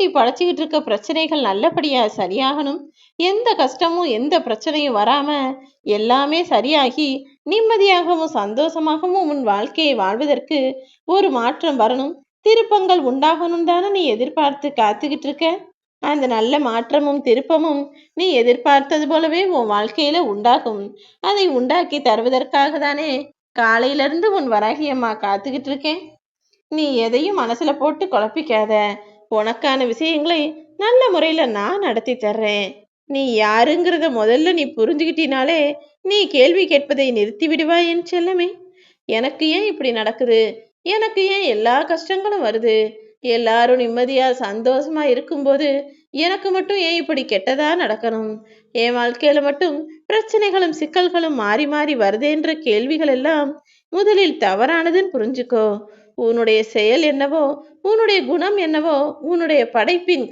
ஆட்டி பழச்சிக்கிட்டு இருக்க பிரச்சனைகள் நல்லபடியா சரியாகணும். எந்த கஷ்டமும் எந்த பிரச்சனையும் வராம எல்லாமே சரியாகி நிம்மதியாகவும் சந்தோஷமாகவும் உன் வாழ்க்கையை வாழ்வதற்கு ஒரு மாற்றம் வரணும். திருப்பங்கள் உண்டாகணும் தானே நீ எதிர்பார்த்து காத்துக்கிட்டு இருக்க? அந்த நல்ல மாற்றமும் திருப்பமும் நீ எதிர்பார்த்தது போலவே உன் வாழ்க்கையில உண்டாகும். அதை உண்டாக்கி தருவதற்காக தானே காலையிலிருந்து உன் வராகியம்மா காத்துக்கிட்டு இருக்கேன். நீ எதையும் மனசுல போட்டு குழப்பிக்காத. உனக்கான விஷயங்களை நல்ல முறையில நான் நடத்தி தர்றேன். நீ யாருங்கிறத முதல்ல நீ புரிஞ்சுக்கிட்டினாலே நீ கேள்வி கேட்பதை நிறுத்தி விடுவாய் என் செல்லமே. எனக்கு ஏன் இப்படி நடக்குது? எனக்கு ஏன் எல்லா கஷ்டங்களும் வருது? எல்லாரும் நிம்மதியா சந்தோஷமா இருக்கும்போது எனக்கு மட்டும் ஏன் இப்படி கெட்டதா நடக்கணும்? என் வாழ்க்கையில மட்டும் பிரச்சனைகளும் சிக்கல்களும் மாறி மாறி வருதேன்ற கேள்விகள் எல்லாம் முதலில் தவறானதுன்னு புரிஞ்சுக்கோ. உன்னுடைய செயல் என்னவோ உன்னுடைய குணம் என்னவோ உன்னுடைய படைப்பின்